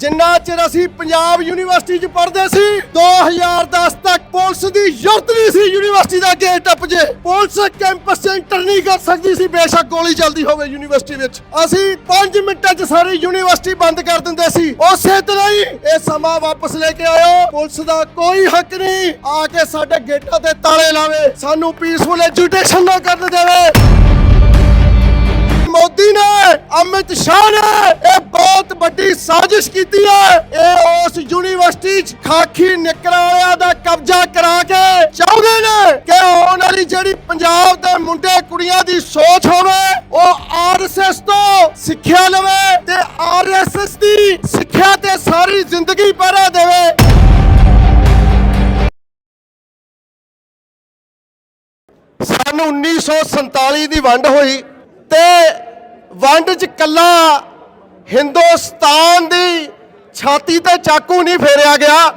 ਜਿੰਨਾ ਚਿਰ ਅਸੀਂ ਪੰਜਾਬ ਯੂਨੀਵਰਸਿਟੀ 'ਚ ਪੜ੍ਹਦੇ ਸੀ 2010 ਤੱਕ ਪੁਲਿਸ ਦੀ ਜ਼ਰੂਰਤ ਨਹੀਂ ਸੀ ਯੂਨੀਵਰਸਿਟੀ ਦਾ ਗੇਟ ਟੱਪ ਜੇ। ਪੁਲਿਸ ਕੈਂਪਸ 'ਚ ਐਂਟਰ ਨਹੀਂ ਕਰ ਸਕਦੀ ਸੀ, ਬੇਸ਼ੱਕ ਗੋਲੀ ਚੱਲਦੀ ਹੋਵੇ ਯੂਨੀਵਰਸਿਟੀ ਵਿੱਚ। ਅਸੀਂ 5 ਮਿੰਟਾਂ 'ਚ ਸਾਰੀ ਯੂਨੀਵਰਸਿਟੀ ਬੰਦ ਕਰ ਦਿੰਦੇ ਸੀ। ਉਸੇ ਤਰ੍ਹਾਂ ਹੀ ਇਹ ਸਮਾਂ ਵਾਪਸ ਲੈ ਕੇ ਆਇਓ। ਪੁਲਿਸ ਦਾ ਕੋਈ ਹੱਕ ਨਹੀਂ ਆ ਕੇ ਸਾਡੇ ਗੇਟਾਂ ਤੇ ਤਾਲੇ ਲਾਵੇ। ਸਾਨੂੰ ਪੀਸਫੁਲ ਐਜੂਕੇਸ਼ਨ ਨਾ ਕਰਨ ਦੇਵੇ। ਮੋਦੀ ਨੇ ਅਮਿਤ ਸ਼ਾਹ ਨੇ ਇਹ ਬਹੁਤ ਵੱਡੀ ਸਾਜ਼ਿਸ਼ ਕੀਤੀ ਹੈ। ਇਹ ਉਸ ਯੂਨੀਵਰਸਿਟੀ 'ਚ ਖਾਕੀ ਨਿਕਰਾਂ ਦਾ ਕਬਜ਼ਾ ਕਰਾ ਕੇ ਚਾਹੁੰਦੇ ਨੇ ਕਿ ਆਉਣ ਵਾਲੀ ਜਿਹੜੀ ਪੰਜਾਬ ਦੇ ਮੁੰਡੇ ਕੁੜੀਆਂ ਦੀ ਸੋਚ ਹੋਵੇ, ਉਹ ਆਰਐਸਐਸ ਤੋਂ ਸਿੱਖਿਆ ਲਵੇ ਤੇ ਆਰਐਸਐਸ ਦੀ ਸਿੱਖਿਆ ਤੇ ਸਾਰੀ ਜ਼ਿੰਦਗੀ ਪਹਿਰਾ ਦੇਵੇ। ਸਾਨੂੰ 1947 ਦੀ ਵੰਡ ਹੋਈ ਤੇ ਵੰਡ 'ਚ ਕੱਲਾ ਹਿੰਦੁਸਤਾਨ ਦੀ ਛਾਤੀ ਤੇ ਚਾਕੂ ਨਹੀਂ ਫੇਰਿਆ ਗਿਆ।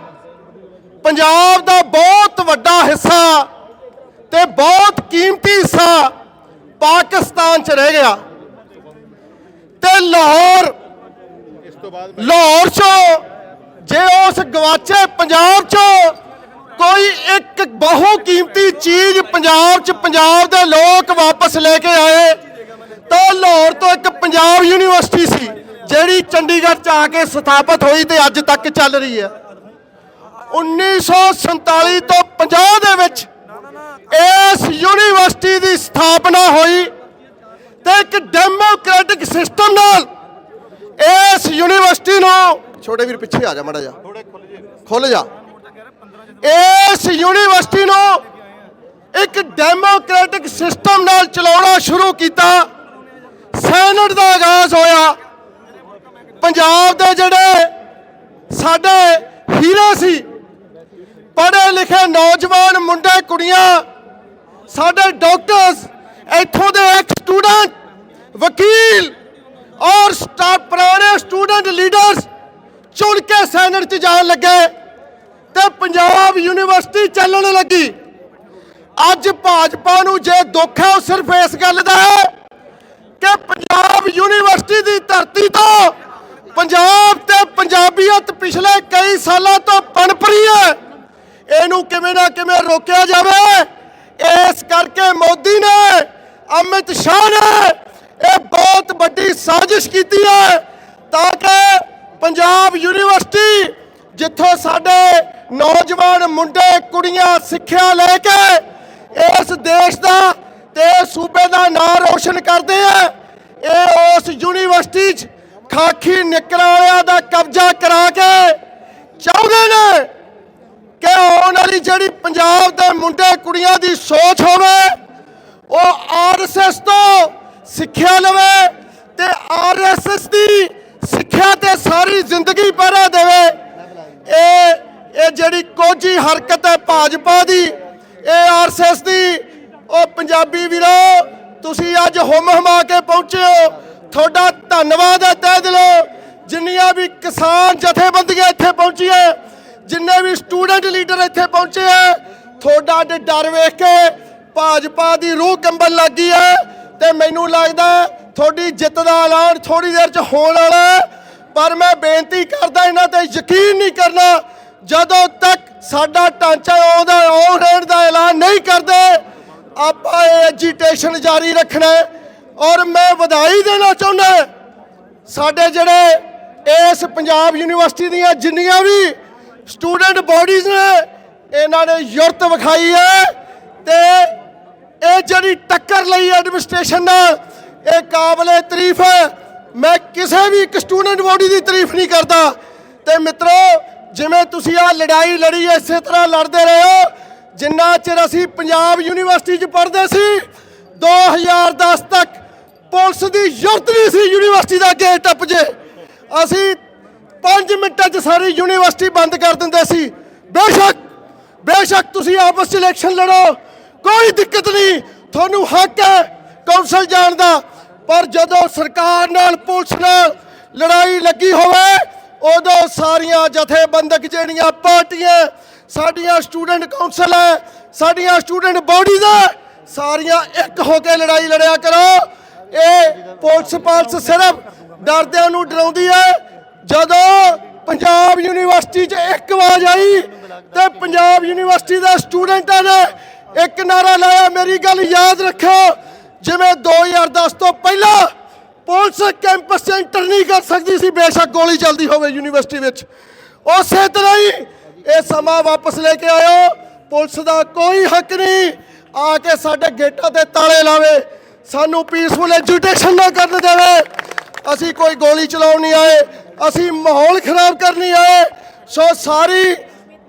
ਪੰਜਾਬ ਦਾ ਬਹੁਤ ਵੱਡਾ ਹਿੱਸਾ ਤੇ ਬਹੁਤ ਕੀਮਤੀ ਹਿੱਸਾ ਪਾਕਿਸਤਾਨ 'ਚ ਰਹਿ ਗਿਆ। ਤੇ ਲਾਹੌਰ ਲਾਹੌਰ 'ਚੋਂ ਜੇ ਉਸ ਗਵਾਚੇ ਪੰਜਾਬ 'ਚੋਂ ਕੋਈ ਇੱਕ ਬਹੁ ਕੀਮਤੀ ਚੀਜ਼ ਪੰਜਾਬ 'ਚ ਪੰਜਾਬ ਦੇ ਲੋਕ ਵਾਪਸ ਲੈ ਕੇ ਆਏ ਤਾਂ ਲਾਹੌਰ ਤੋਂ ਇੱਕ ਪੰਜਾਬ ਯੂਨੀਵਰਸਿਟੀ ਸੀ, ਜਿਹੜੀ ਚੰਡੀਗੜ੍ਹ 'ਚ ਆ ਕੇ ਸਥਾਪਿਤ ਹੋਈ ਤੇ ਅੱਜ ਤੱਕ ਚੱਲ ਰਹੀ ਹੈ। 1947 ਤੋਂ 50 ਦੇ ਵਿੱਚ ਇਸ ਯੂਨੀਵਰਸਿਟੀ ਦੀ ਸਥਾਪਨਾ ਹੋਈ ਤੇ ਇੱਕ ਡੈਮੋਕ੍ਰੈਟਿਕ ਸਿਸਟਮ ਨਾਲ ਇਸ ਯੂਨੀਵਰਸਿਟੀ ਨੂੰ ਛੋਟੇ ਵੀਰ ਪਿੱਛੇ ਆ ਜਾ ਮੜਾ ਜਾ ਖੁੱਲ ਜਾ। ਇਸ ਯੂਨੀਵਰਸਿਟੀ ਨੂੰ ਇੱਕ ਡੈਮੋਕ੍ਰੈਟਿਕ ਸਿਸਟਮ ਨਾਲ ਚਲਾਉਣਾ ਸ਼ੁਰੂ ਕੀਤਾ। ਸੈਨਟ ਦਾ ਆਗਾਜ਼ ਹੋਇਆ। ਪੰਜਾਬ ਦੇ ਜਿਹੜੇ ਸਾਡੇ ਹੀਰੇ ਸੀ, ਪੜ੍ਹੇ ਲਿਖੇ ਨੌਜਵਾਨ ਮੁੰਡੇ, ਕੁੜੀਆਂ, ਸਾਡੇ ਡਾਕਟਰਸ, ਇੱਥੋਂ ਦੇ ਐਕਸ ਸਟੂਡੈਂਟ, ਵਕੀਲ ਔਰ ਸਟਾ, ਪੁਰਾਣੇ ਸਟੂਡੈਂਟ ਲੀਡਰਸ ਚੁਣ ਕੇ ਸੈਨਟ 'ਚ ਜਾਣ ਲੱਗੇ ਤੇ ਪੰਜਾਬ ਯੂਨੀਵਰਸਿਟੀ ਚੱਲਣ ਲੱਗੀ। ਅੱਜ ਭਾਜਪਾ ਨੂੰ ਜੇ ਦੁੱਖ ਹੈ, ਉਹ ਸਿਰਫ ਇਸ ਗੱਲ ਦਾ ਹੈ ਕਿ ਪੰਜਾਬ ਯੂਨੀਵਰਸਿਟੀ ਦੀ ਧਰਤੀ ਤੋਂ ਪੰਜਾਬ ਤੇ ਪੰਜਾਬੀਅਤ ਪਿਛਲੇ ਕਈ ਸਾਲਾਂ ਤੋਂ ਪਣਪ ਰਹੀ ਹੈ। ਇਹਨੂੰ ਕਿਵੇਂ ਨਾ ਕਿਵੇਂ ਰੋਕਿਆ ਜਾਵੇ। ਇਸ ਕਰਕੇ ਮੋਦੀ ਨੇ, ਅਮਿਤ ਸ਼ਾਹ ਨੇ ਇਹ ਬਹੁਤ ਵੱਡੀ ਸਾਜ਼ਿਸ਼ ਕੀਤੀ ਹੈ ਤਾਂ ਕਿ ਪੰਜਾਬ ਯੂਨੀਵਰਸਿਟੀ ਜਿੱਥੋਂ ਸਾਡੇ ਨੌਜਵਾਨ ਮੁੰਡੇ, ਕੁੜੀਆਂ ਸਿੱਖਿਆ ਲੈ ਕੇ ਇਸ ਦੇਸ਼ ਦਾ ਤੇ ਸੂਬੇ ਦਾ ਨਾਂ ਰੋਸ਼ਨ ਕਰਦੇ ਆ। ਇਹ ਉਸ ਯੂਨੀਵਰਸਿਟੀ 'ਚ ਖਾਕੀ ਨਿਕਲਾਂ ਵਾਲਿਆਂ ਦਾ ਕਬਜ਼ਾ ਕਰਾ ਕੇ ਚਾਹੁੰਦੇ ਨੇ ਕਿ ਆਉਣ ਵਾਲੀ ਜਿਹੜੀ ਪੰਜਾਬ ਦੇ ਮੁੰਡੇ ਕੁੜੀਆਂ ਦੀ ਸੋਚ ਹੋਵੇ, ਉਹ ਆਰਐਸਐਸ ਤੋਂ ਸਿੱਖਿਆ ਲਵੇ ਤੇ ਆਰਐਸਐਸ ਦੀ ਸਿੱਖਿਆ ਤੇ ਸਾਰੀ ਜ਼ਿੰਦਗੀ ਪਹਿਰਾ ਦੇਵੇ। ਇਹ ਇਹ ਜਿਹੜੀ ਕੋਝੀ ਹਰਕਤ ਹੈ ਭਾਜਪਾ ਦੀ, ਇਹ ਆਰਐਸਐਸ ਦੀ ਪੰਜਾਬੀ ਵੀਰੋ, ਤੁਸੀਂ ਅੱਜ ਹੁਮ ਹਮਾ ਕੇ ਪਹੁੰਚੇ ਹੋ। ਤੁਹਾਡਾ ਧੰਨਵਾਦ ਹੈ, ਤਹਿ ਦਿਲੋਂ। ਜਿੰਨੀਆਂ ਵੀ ਕਿਸਾਨ ਜਥੇਬੰਦੀਆਂ ਇੱਥੇ ਪਹੁੰਚੀਆਂ ਜਿੰਨੇ ਵੀ ਸਟੂਡੈਂਟ ਲੀਡਰ ਇੱਥੇ ਪਹੁੰਚੇ ਹੈ, ਤੁਹਾਡਾ ਅੱਜ ਡਰ ਵੇਖ ਕੇ ਭਾਜਪਾ ਦੀ ਰੂਹ ਕੰਬਣ ਲੱਗੀ ਹੈ ਤੇ ਮੈਨੂੰ ਲੱਗਦਾ ਤੁਹਾਡੀ ਜਿੱਤ ਦਾ ਐਲਾਨ ਥੋੜੀ ਦੇਰ ਚ ਹੋਣ ਵਾਲਾ ਪਰ ਮੈਂ ਬੇਨਤੀ ਕਰਦਾ ਇਹਨਾਂ ਤੇ ਯਕੀਨ ਨਹੀਂ ਕਰਨਾ, ਜਦੋਂ ਤੱਕ ਸਾਡਾ ਢਾਂਚਾ ਉਹਦਾ ਆਉਣ ਰਹਿਣ ਦਾ ਐਲਾਨ ਨਹੀਂ ਕਰਦੇ ਆਪਾਂ ਇਹ ਐਜੀਟੇਸ਼ਨ ਜਾਰੀ ਰੱਖਣਾ ਔਰ ਮੈਂ ਵਧਾਈ ਦੇਣਾ ਚਾਹੁੰਦਾ ਸਾਡੇ ਜਿਹੜੇ ਇਸ ਪੰਜਾਬ ਯੂਨੀਵਰਸਿਟੀ ਦੀਆਂ ਜਿੰਨੀਆਂ ਵੀ ਸਟੂਡੈਂਟ ਬਾਡੀਜ਼ ਨੇ, ਇਹਨਾਂ ਨੇ ਯੁਰਤ ਵਿਖਾਈ ਹੈ ਤੇ ਇਹ ਜਿਹੜੀ ਟੱਕਰ ਲਈ ਐਡਮਿਨਿਸਟ੍ਰੇਸ਼ਨ ਨਾਲ ਇਹ ਕਾਬਲੇ ਤਾਰੀਫ ਹੈ। ਮੈਂ ਕਿਸੇ ਵੀ ਇੱਕ ਸਟੂਡੈਂਟ ਬਾਡੀ ਦੀ ਤਾਰੀਫ ਨਹੀਂ ਕਰਦਾ। ਤੇ ਮਿੱਤਰੋ, ਜਿਵੇਂ ਤੁਸੀਂ ਆ ਲੜਾਈ ਲੜੀ ਇਸੇ ਤਰ੍ਹਾਂ ਲੜਦੇ ਰਹੇ ਹੋ ਜਿੰਨਾ ਚਿਰ ਅਸੀਂ ਪੰਜਾਬ ਯੂਨੀਵਰਸਿਟੀ 'ਚ ਪੜ੍ਹਦੇ ਸੀ 2010 ਤੱਕ ਪੁਲਿਸ ਦੀ ਜ਼ਰੂਰਤ ਨਹੀਂ ਸੀ ਯੂਨੀਵਰਸਿਟੀ ਦਾ ਗੇਟ ਟੱਪ ਜੇ। ਅਸੀਂ 5 ਮਿੰਟਾਂ 'ਚ ਸਾਰੀ ਯੂਨੀਵਰਸਿਟੀ ਬੰਦ ਕਰ ਦਿੰਦੇ ਸੀ। ਬੇਸ਼ੱਕ ਬੇਸ਼ੱਕ ਤੁਸੀਂ ਆਪਸ 'ਚ ਇਲੈਕਸ਼ਨ ਲੜੋ, ਕੋਈ ਦਿੱਕਤ ਨਹੀਂ। ਤੁਹਾਨੂੰ ਹੱਕ ਹੈ ਕੌਂਸਲ ਜਾਣ ਦਾ। ਪਰ ਜਦੋਂ ਸਰਕਾਰ ਨਾਲ ਪੁਲਿਸ ਨਾਲ ਲੜਾਈ ਲੱਗੀ ਹੋਵੇ ਉਦੋਂ ਸਾਰੀਆਂ ਜਥੇਬੰਦਕ ਜਿਹੜੀਆਂ ਪਾਰਟੀਆਂ, ਸਾਡੀਆਂ ਸਟੂਡੈਂਟ ਕਾਉਂਸਲ ਹੈ, ਸਾਡੀਆਂ ਸਟੂਡੈਂਟ ਬਾਡੀਜ਼ ਹੈ, ਸਾਰੀਆਂ ਇੱਕ ਹੋ ਕੇ ਲੜਾਈ ਲੜਿਆ ਕਰੋ। ਇਹ ਪੁਲਿਸ ਪਾਲਸ ਸਿਰਫ ਡਰਦਿਆਂ ਨੂੰ ਡਰਾਉਂਦੀ ਹੈ। ਜਦੋਂ ਪੰਜਾਬ ਯੂਨੀਵਰਸਿਟੀ 'ਚ ਇੱਕ ਆਵਾਜ਼ ਆਈ ਤੇ ਪੰਜਾਬ ਯੂਨੀਵਰਸਿਟੀ ਦੇ ਸਟੂਡੈਂਟਾਂ ਨੇ ਇੱਕ ਨਾਰਾ ਲਾਇਆ, ਮੇਰੀ ਗੱਲ ਯਾਦ ਰੱਖੋ ਜਿਵੇਂ 2010 ਤੋਂ ਪਹਿਲਾਂ ਪੁਲਿਸ ਕੈਂਪਸ 'ਚ ਐਂਟਰ ਨਹੀਂ ਕਰ ਸਕਦੀ ਸੀ, ਬੇਸ਼ੱਕ ਗੋਲੀ ਚੱਲਦੀ ਹੋਵੇ ਯੂਨੀਵਰਸਿਟੀ ਵਿੱਚ। ਉਸੇ ਤਰ੍ਹਾਂ ਹੀ ਇਹ ਸਮਾਂ ਵਾਪਸ ਲੈ ਕੇ ਆਇਓ। ਪੁਲਿਸ ਦਾ ਕੋਈ ਹੱਕ ਨਹੀਂ ਆ ਕੇ ਸਾਡੇ ਗੇਟਾਂ ਤੇ ਤਾਲੇ ਲਾਵੇ। ਸਾਨੂੰ ਪੀਸਫੁਲ ਐਜੂਟੇਸ਼ਨ ਨਾ ਕਰਨ ਦੇਵੇ। ਅਸੀਂ ਕੋਈ ਗੋਲੀ ਚਲਾਉਣ ਨਹੀਂ ਆਏ। ਅਸੀਂ ਮਾਹੌਲ ਖਰਾਬ ਕਰਨ ਨਹੀਂ ਆਏ। ਸੋ ਸਾਰੀ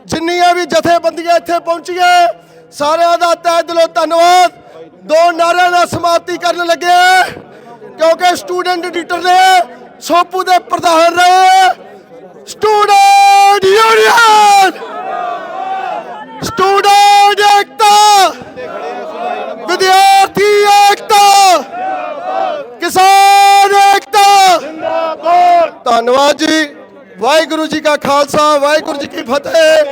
ਜਿੰਨੀਆਂ ਵੀ ਜਥੇਬੰਦੀਆਂ ਇੱਥੇ ਪਹੁੰਚੀਆਂ, ਸਾਰਿਆਂ ਦਾ ਤਹਿ ਦਿਲੋਂ ਧੰਨਵਾਦ। ਦੋ ਨਾਰਿਆਂ ਦਾ ਸਮਾਪਤੀ ਕਰਨ ਲੱਗੇ ਕਿਉਂਕਿ ਸਟੂਡੈਂਟ ਐਡੀਟਰ ਨੇ ਸੋਪੂ ਦੇ ਪ੍ਰਧਾਨ ਰਹੇ ਸਟੂਡੈਂਟ ਯੂਨੀਅਨ! ਸਟੂਡੈਂਟ ਏਕਤਾ! ਵਿਦਿਆਰਥੀ ਏਕਤਾ! ਕਿਸਾਨ ਏਕਤਾ! ਧੰਨਵਾਦ ਜੀ। ਵਾਹਿਗੁਰੂ ਜੀ ਕਾ ਖਾਲਸਾ, ਵਾਹਿਗੁਰੂ ਜੀ ਕੀ ਫਤਿਹ।